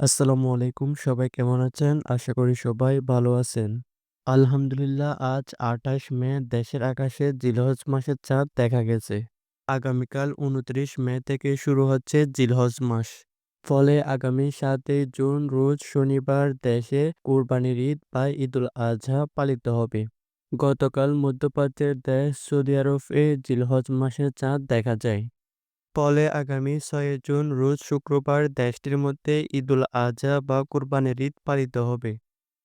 আসসালামু আলাইকুম, সবাই কেমন আছেন? আশা করি সবাই ভালো আছেন। আলহামদুলিল্লাহ, আজ ২৮ মে, দেশের আকাশে জিলহজ মাসের চাঁদ দেখা গেছে। আগামীকাল ২৯ মে থেকে শুরু হচ্ছে জিলহজ মাস। ফলে আগামী সাতই জুন রোজ শনিবার দেশে কোরবানির ঈদ বা ঈদুল আজহা পালিত হবে। গতকাল মধ্যপ্রাচ্যের দেশ সৌদি আরবে জিলহজ মাসের চাঁদ দেখা যায়। ফলে আগামী ৬ জুন রোজ শুক্রবার দেশটির মধ্যে ঈদুল আজহা বা কোরবানির ঈদ পালিত হবে।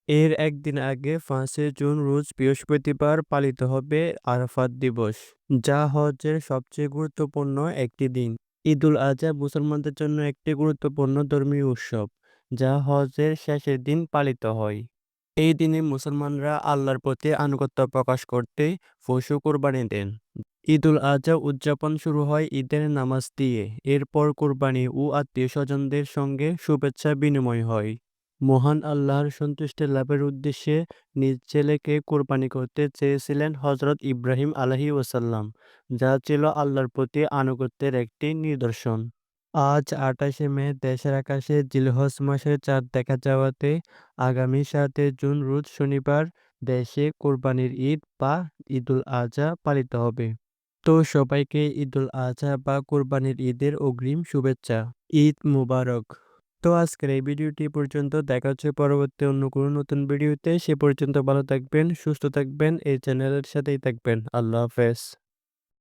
এর একদিন আগে ৫ জুন রোজ বৃহস্পতিবার পালিত হবে আরাফাত দিবস, যা হজের সবচেয়ে গুরুত্বপূর্ণ একটি দিন। ঈদুল আজহা মুসলমানদের জন্য একটি গুরুত্বপূর্ণ ধর্মীয় উৎসব, যা হজের শেষের দিন পালিত হয়। এই দিনে মুসলমানরা আল্লাহর প্রতি আনুগত্য প্রকাশ করতে পশু কোরবানি দেন। ঈদুল আজহা উদযাপন শুরু হয় ঈদের নামাজ দিয়ে। এরপর কোরবানি ও আত্মীয় স্বজনদের সঙ্গে শুভেচ্ছা বিনিময় হয়। মহান আল্লাহর সন্তুষ্টি লাভের উদ্দেশ্যে নিজ ছেলেকে কোরবানি করতে চেয়েছিলেন হজরত ইব্রাহিম আলহি ওসাল্লাম যা ছিল আল্লাহর প্রতি আনুগত্যের একটি নিদর্শন। আজ ২৮ মে, দেশের আকাশে জিলহজ মাসের চাঁদ দেখা যাওয়াতে আগামী সাতে জুন রোজ শনিবার দেশে কোরবানির ঈদ বা ঈদুল আজহা পালিত হবে। তো সবাইকে উল আজহা বা কোরবানির ঈদের অগ্রিম শুভেচ্ছা। ঈদ মুবারক। তো আজকের এই ভিডিওটি পর্যন্ত দেখা হচ্ছে পরবর্তী অন্য কোনো নতুন ভিডিওতে সে পর্যন্ত ভালো থাকবেন, সুস্থ থাকবেন, এই চ্যানেলের সাথেই থাকবেন আল্লাহ হাফেজ